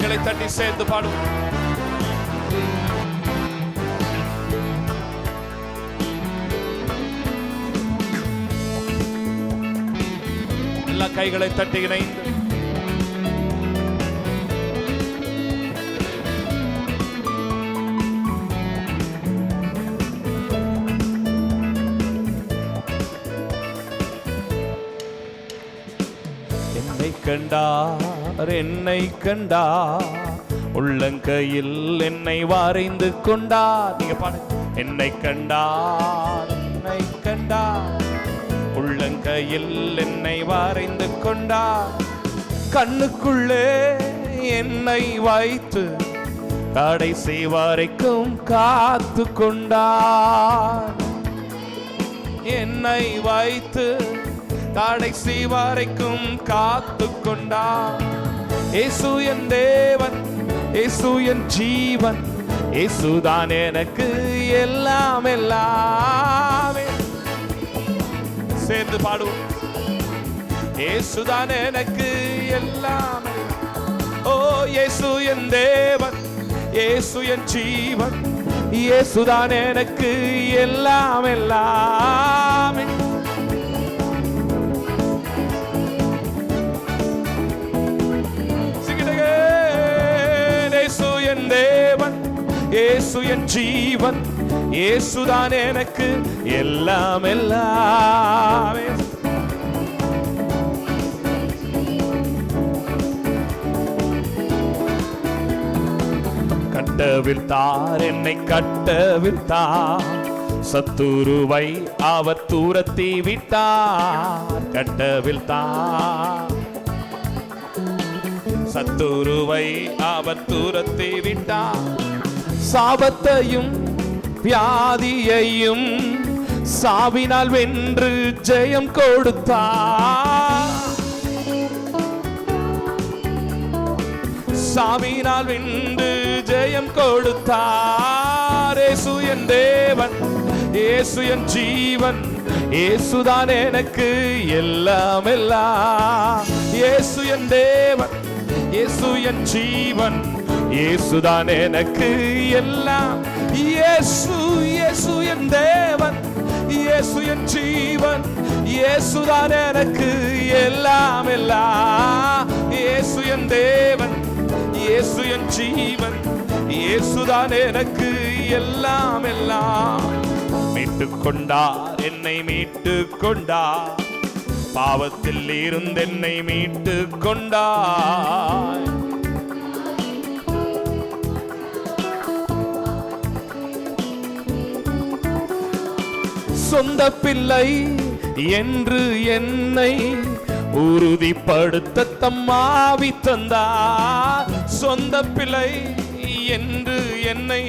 கரங்களை தட்டி சேர்ந்து பாடும் எல்லா கைகளை தட்டி இணைந்து. என்னை கண்டார் என்னை கண்டார். உள்ளங்கையில் என்னை வரைந்து கொண்டார். நீங்க பாடு. என்னை கண்டார். என்னை கண்டார். உள்ளங்கையில் என்னை வரைந்து கொண்டார். கண்ணுக்குள்ளே என்னை வைத்து கடைசி வரைக்கும் காத்து கொண்டார். என்னை வைத்து கடைசி வரைக்கும் காத்து கொண்டார். இயேசு என் தேவன் இயேசு என் ஜீவன் இயேசுதான் எனக்கு எல்லாம் எல்லாமே. சேர்ந்து பாடுவோம். இயேசுதான் எனக்கு எல்லாம். ஓ இயேசு என் தேவன் இயேசு என் ஜீவன் இயேசுதான் எனக்கு எல்லாம் எல்லாம். இயேசு என் ஜீவன் இயேசுதான் எனக்கு எல்லாம் எல்லாமே. கட்டவிழ்த்தார் என்னை கட்டவிழ்த்தார் சத்துருவை அவர் தூரத்தி விட்டார். கட்டவிழ்த்தார் சத்துருவை அவர் தூரத்தி விட்டார். சாபத்தையும் வியாதியையும் சாவினால் வென்று ஜெயம் கொடுத்தா. சாவினால் வென்று ஜெயம் கொடுத்தார் இயேசு என் தேவன் ஏசு என் ஜீவன் ஏசுதான் எனக்கு எல்லாம் எல்லாம். ஏசு என் தேவன் ஏசு என் ஜீவன் இயேசுதான் எனக்கு எல்லாம். இயேசு இயேசு என் தேவன். இயேசு என் ஜீவன். இயேசுதான் எனக்கு எல்லாம் எல்லாம். இயேசு என் தேவன். இயேசு என் ஜீவன். இயேசுதான் எனக்கு எல்லாம் எல்லாம். மீட்டு கொண்டார் என்னை மீட்டு கொண்டார் பாவத்தில் இருந்து என்னை மீட்டு கொண்டார் சொந்த பிள்ளை என்று என்னை உறுதிப்படுத்த தம்மாவி தந்தார். சொந்த பிள்ளை என்று என்னை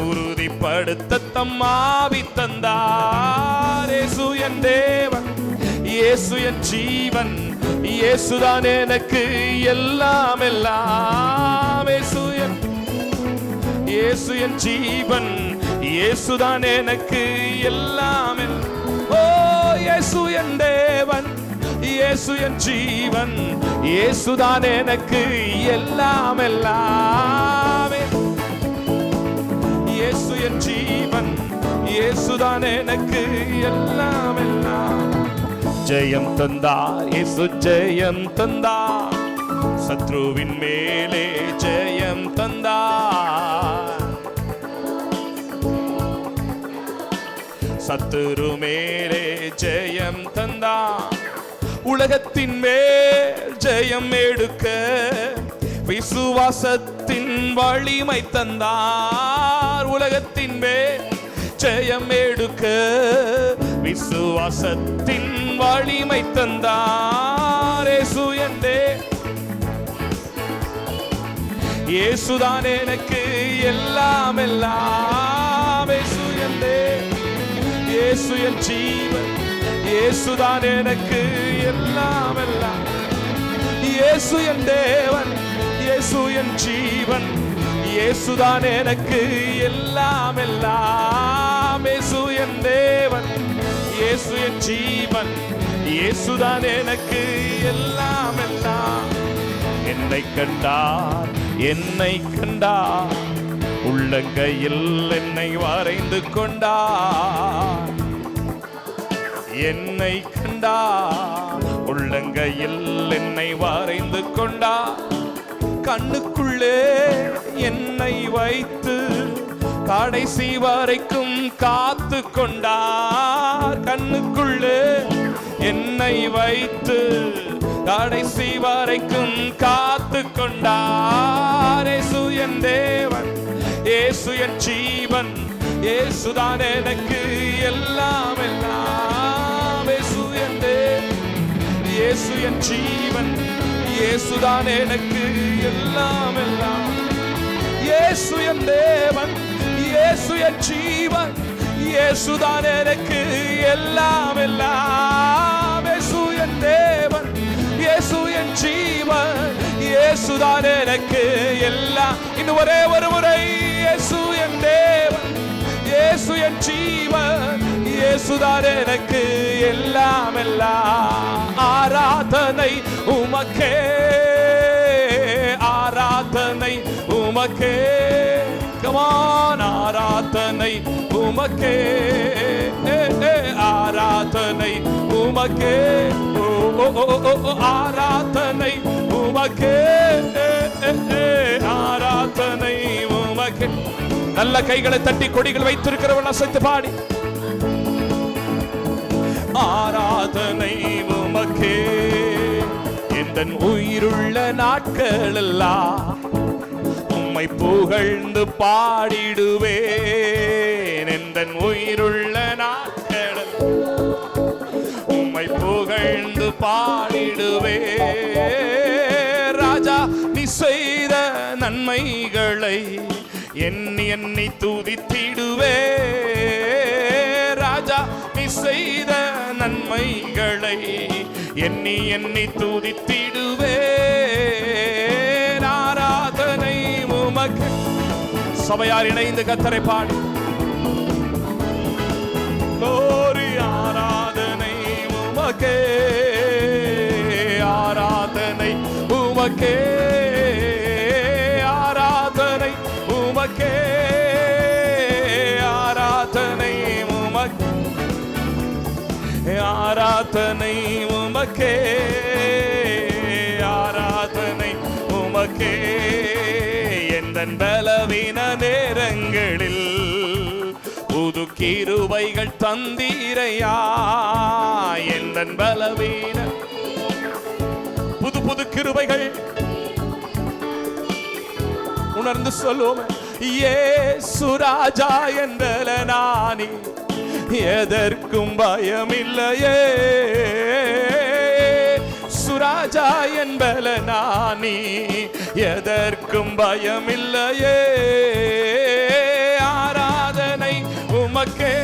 உறுதிப்படுத்த தம்மாவி தந்தார். இயேசு என் தேவன் இயேசு என் ஜீவன் இயேசுதான் எனக்கு எல்லாம் எல்லாம். இயேசு என் இயேசு என் ஜீவன் இயேசுதான் எனக்கு எல்லாமே. ஓ இயேசு என் தேவன் இயேசு என் ஜீவன் இயேசுதான் எனக்கு எல்லாம் எல்லாமே. இயேசு என் ஜீவன் இயேசுதான் எனக்கு எல்லாம் எல்லாம். ஜெயம் தந்தா இயேசு ஜெயம் தந்தா. சத்ருவின் மேலே ஜெயம் தந்தா. சத்துரு மேலே ஜெயம் தந்தார் உலகத்தின் மேல் ஜெயம் எடுக்க விசுவாசத்தின் வலிமை தந்தார். உலகத்தின் மேல் ஜெயம் எடுக்க விசுவாசத்தின் வலிமை தந்தார். இயேசு என்றே. இயேசுதான் எனக்கு எல்லாம் எல்லாம். இயேசு என்றே. இயேசு என் ஜீவன். இயேசுதான் எனக்கு எல்லாம் எல்லாம் இயேசு என் தேவன் இயேசு என் ஜீவன். இயேசுதான் எனக்கு எல்லாம் எல்லாம் இயேசு என் தேவன் இயேசு என் ஜீவன். இயேசுதான் எனக்கு எல்லாம் எல்லாம் என்னை கண்டார் என்னை கண்டார். உள்ளங்கையில் என்னை வரைந்து கொண்டார். என்னை கண்டார். உள்ளங்கையில் என்னை வரைந்து கொண்டார். கண்ணுக்குள்ளே என்னை வைத்து கடைசி வரைக்கும் காத்து கொண்டார். கண்ணுக்குள்ளே என்னை வைத்து கடைசி வரைக்கும் காத்து கொண்டார். இயேசு என் தேவன். இயேசு என் ஜீவன் இயேசுதான் எனக்கு எல்லாம் எல்லாம். இயேசு என் இயேசு என் ஜீவன் இயேசுதான் எனக்கு எல்லாம் எல்லாம். இயேசு என் தேவன் இயேசு என் ஜீவன் இயேசுதான் எனக்கு எல்லாம் எல்லாம். இயேசு என் தேவன் இயேசு என் ஜீவன் இயேசுதான் எனக்கு எல்லாம். இன்னும் ஒரே ஒரு முறை. இயேசு என் ஜீவன் இயேசுதார் எனக்கு எல்லாம் எல்லாம் ஆராதனை உமக்கே. ஆராதனை உமக்கே. கமான் ஆராதனை உமக்கே. ஆராதனை உமக்கே. ஆராதனை உமக்கே. ஆராதனை உமக்கே. நல்ல கைகளை தட்டி கொடிகள் வைத்திருக்கிறவன் அசைத்து பாடி. ஆராதனை உமக்கே. எந்த உயிருள்ள நாட்கள் எல்லாம் உம்மை புகழ்ந்து பாடிடுவேன். எந்த உயிருள்ள நாட்கள் உம்மை புகழ்ந்து பாடிடுவே ராஜா நீ செய்த நன்மைகளை எண்ணி எண்ணி துதித்திடுவே. ராஜா நீ செய்த நன்மைகளை எண்ணி எண்ணி துதித்திடுவே. ஆராதனை உமக்கு. சபையார் இணைந்து கத்தரை பாடு. கோரி ஆராதனை உமக்கே. ஆராதனை உமக்கே. உமக்கே ஆராதனை உமக்கே ஆராதனை உமக்கே ஆராதனை உமக்கே. எந்தன் பலவீன நேரங்களில் புது கிருபைகள் தந்தீரையா? எந்தன் பலவீன புது புது கிருபைகள் உணர்ந்து சொல்லுவோம். ஏ சுராஜா என்றல நானி. எதற்கும் பயமில்லையே. சுராஜா என்பல நானி. எதற்கும் பயமில்லையே. ஆராதனை உமக்கே.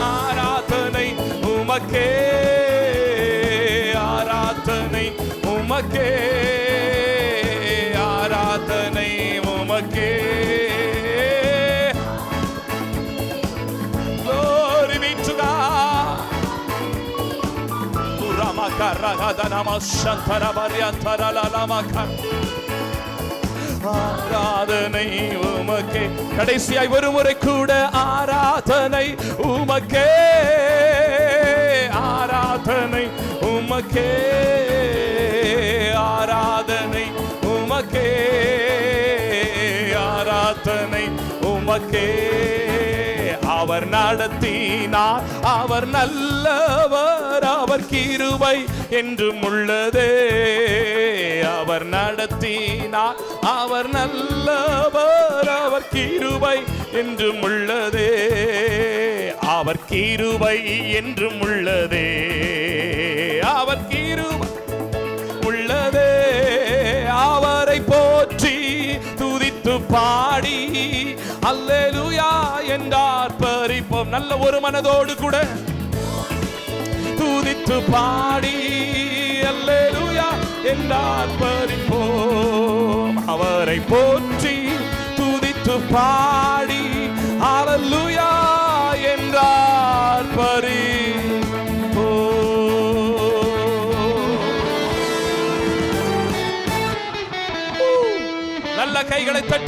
ஆராதனை உமக்கே. ஆராதனை உமக்கே. ஆராதனை உமக்கே. கடைசியாய் ஒரு முறை கூட ஆராதனை உமக்கே. ஆராதனை உமக்கே. ஆராதனை உமக்கே. ஆராதனை உமக்கே. அவர் நடத்தினார். அவர் நல்லவர் அவர் கிருபை என்றும் உள்ளதே. அவர் நடத்தினார். அவர் நல்லவர் அவர் கிருபை என்றும் உள்ளதே. அவர் கிருபை என்றும் உள்ளதே. அவர் கிருபை உள்ளதே. அவரை போற்றி துதித்து பாடி ஜெபிப்போம் நல்ல ஒரு மனதோடு கூட துதித்து பாடி அல்லேலூயா என்றால் பறிப்போம் அவரை போற்றி துதித்து பாடி அலல்லுயா என்றார் பறி நல்ல கைகளை தட்டி